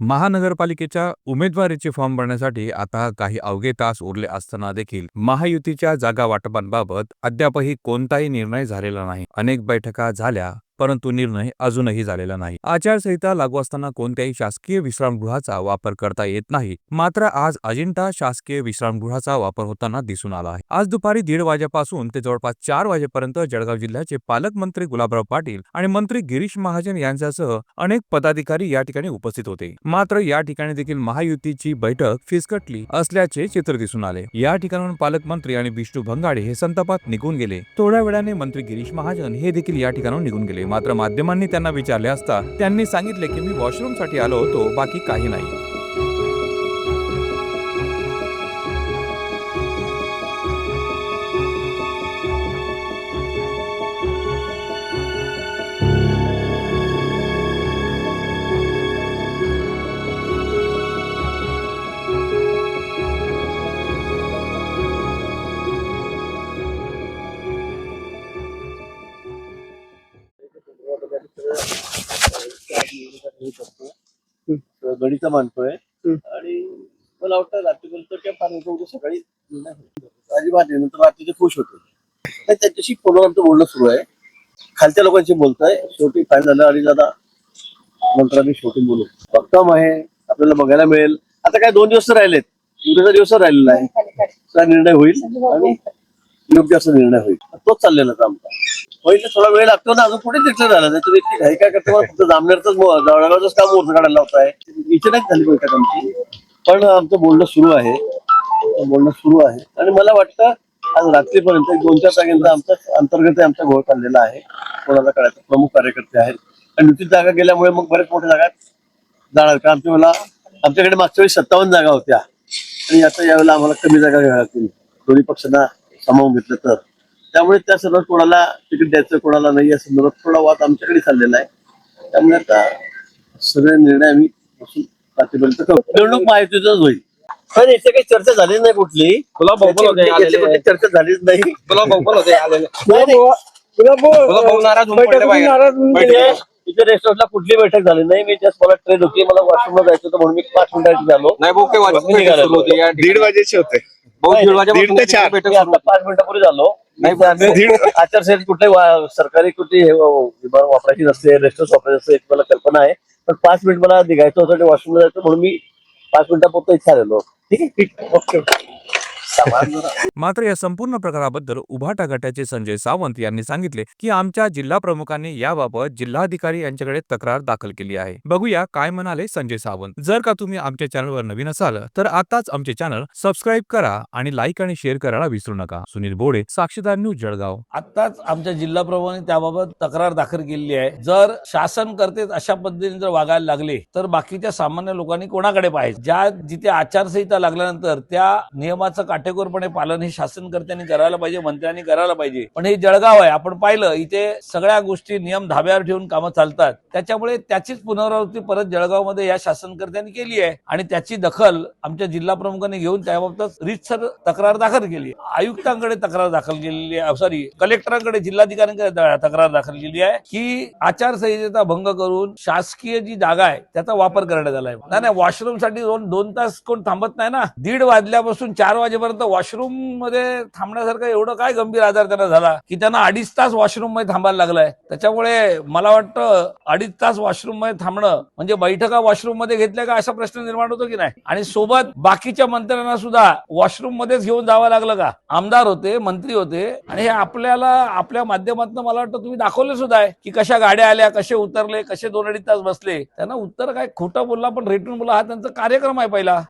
महानगरपालिकेच्या उमेदवारीचे फॉर्म भरण्यासाठी आता काही अवघे तास उरले असताना देखील महायुतीच्या जागा वाटपांबाबत अद्यापही कोणताही निर्णय झालेला नाही. अनेक बैठका झाल्या परंतु निर्णय अजूनही झालेला नाही. आचारसंहिता लागू असताना कोणत्याही शासकीय विश्रामगृहाचा वापर करता येत नाही. मात्र आज अजिंठा शासकीय विश्रामगृहाचा वापर होताना दिसून आला आहे. आज दुपारी दीड वाजेपासून ते जवळपास चार वाजेपर्यंत जळगाव जिल्ह्याचे पालकमंत्री गुलाबराव पाटील आणि मंत्री गिरीश महाजन यांच्यासह अनेक पदाधिकारी या ठिकाणी उपस्थित होते. मात्र या ठिकाणी देखील महायुतीची बैठक फिसकटली असल्याचे चित्र दिसून आले. या ठिकाणाहून पालकमंत्री आणि विष्णू भंगाडे हे संतापात निघून गेले. थोड्या वेळाने मंत्री गिरीश महाजन हे देखील या ठिकाणाहून निघून गेले. मात्र माध्यमांनी त्यांना विचारले असता त्यांनी सांगितले की मी वॉशरूमसाठी आलो होतो बाकी काही नाही. गणित मानतोय. आणि मला वाटतं रात्रीपर्यंत काय फार मोठं उद्या सकाळी. अजिबात नाही नंतर रात्री ते खुश होते. नाही, त्यांच्याशी फोनवर आमचं बोलणं सुरू आहे. खालच्या लोकांशी बोलताय. शेवटी काय झालं आणि दादा नंतर आम्ही शेवटी बोलू. भक्कम आहे. आपल्याला बघायला मिळेल. आता काय दोन दिवस तर राहिलेत. उद्याचा दिवस राहिलेला आहे. निर्णय होईल. आणि योग्य असा निर्णय होईल. तोच चाललेला आमचा. पहिले थोडा वेळ लागतो ना अजून पुढे तिथलं झाला. नाही तुम्ही घाई काय करतो फक्त जामनेरच जळगावच काम मोर्चा काढायला होत इथे नाही झाली बैठक आमची पण आमचं बोलणं सुरू आहे. बोलणं सुरू आहे. आणि मला वाटतं आज रात्रीपर्यंत दोन चार जागेंचा आमचा अंतर्गत आमचा घोळ चाललेला आहे. कोणाला कळायचं प्रमुख कार्यकर्ते आहेत. आणि नुकतीच जागा गेल्यामुळे मग बरेच मोठ्या जागा जाणार. कारण आमच्या वेळेला आमच्याकडे मागच्या वेळी सत्तावन्न जागा होत्या. आणि आता यावेळेला आम्हाला कमी जागा घ्याव्या लागतील दोन्ही पक्षांना सामावून घेतलं तर. त्यामुळे त्या संदर्भात कोणाला तिकीट द्यायचं कोणाला नाही या संदर्भात थोडा वाद आमच्याकडे चाललेला आहे. त्यामुळे आता सगळे निर्णय आम्ही निवडणूक माहितीच होईल. पण याची काही चर्चा झाली नाही कुठली. कुठली चर्चा झालीच नाही. होते इथे इथे रेस्टॉरंटला कुठली बैठक झाली नाही मी जस्ट मला ट्रेन होती मला वॉशरूमला जायचं होतं म्हणून मी पाच मिनिटाची झालो नाही भाऊ काही. सुरू. दीड वाजेचे होते. दीड सुरू पाच मिनिटापूर्वी झालो. नाही, आचारसंहिता कुठे सरकारी कुठे हे विमान वापरायची नसते रेस्टॉरंट वापरायची नसते याची मला कल्पना आहे. पण पाच मिनिट मला निघायचं होतं आणि वॉशरूमला जायचं म्हणून मी पाच मिनिटापुरतं इच्छा आलेलो. ठीक आहे? ठीक ओके जरा मात्र या संपूर्ण प्रकाराबद्दल उभाटा गटाचे संजय सावंत यांनी सांगितले की आमच्या जिल्हा प्रमुखांनी याबाबत जिल्हाधिकारी यांच्याकडे तक्रार दाखल केली आहे. बघूया काय म्हणाले संजय सावंत. जर का तुम्ही आमच्या चॅनलवर नवीन असाल तर आताच आमचे चॅनल सबस्क्राईब करा आणि लाईक आणि शेअर करायला विसरू नका. सुनील बोडे साक्षीदार न्यूज जळगाव. आत्ताच आमच्या जिल्हा प्रमुखांनी त्याबाबत तक्रार दाखल केलेली आहे. जर शासन करते अशा पद्धतीने जर वागायला लागले तर बाकीच्या सामान्य लोकांनी कोणाकडे पाहायचं? ज्या जिथे आचारसंहिता लागल्यानंतर त्या नियमाचं काटेकोरपणे पालन हे शासनकर्त्यांनी करायला पाहिजे मंत्र्यांनी करायला पाहिजे. पण हे जळगाव आहे आपण पाहिलं इथे सगळ्या गोष्टी नियम धाब्यावर ठेवून कामं चालतात. त्याच्यामुळे त्याचीच पुनरावृत्ती परत जळगावमध्ये या शासनकर्त्यांनी केली आहे. आणि त्याची दखल आमच्या जिल्हा प्रमुखांनी घेऊन त्याबाबत रीतसर तक्रार दाखल केली आयुक्तांकडे तक्रार दाखल केलेली आहे सॉरी कलेक्टरांकडे जिल्हाधिकाऱ्यांकडे तक्रार दाखल केली आहे की आचारसंहितेचा भंग करून शासकीय जी जागा आहे त्याचा वापर करण्यात आलाय नाही नाही वॉशरूमसाठी दोन दोन तास कोण थांबत नाही ना. दीड वाजल्यापासून चार वाजेपर्यंत वॉशरूममध्ये थांबण्यासारखं एवढं काय गंभीर आजार त्यांना झाला की त्यांना अडीच तास वॉशरूममध्ये थांबायला लागलाय. त्याच्यामुळे मला वाटतं अडीच तास वॉशरूममध्ये थांबणं म्हणजे बैठका वॉशरूममध्ये घेतल्या का असा प्रश्न निर्माण होतो की नाही? आणि सोबत बाकीच्या मंत्र्यांना सुद्धा वॉशरूम मध्येच घेऊन जावं लागलं का? आमदार होते मंत्री होते आणि हे आपल्याला आपल्या माध्यमातून मला वाटतं तुम्ही दाखवले सुद्धा आहे की कशा गाड्या आल्या कसे उतरले कसे दोन अडीच तास बसले. त्यांना उत्तर काय खोटं बोलला पण रेटून बोला हा त्यांचा कार्यक्रम आहे पहिला.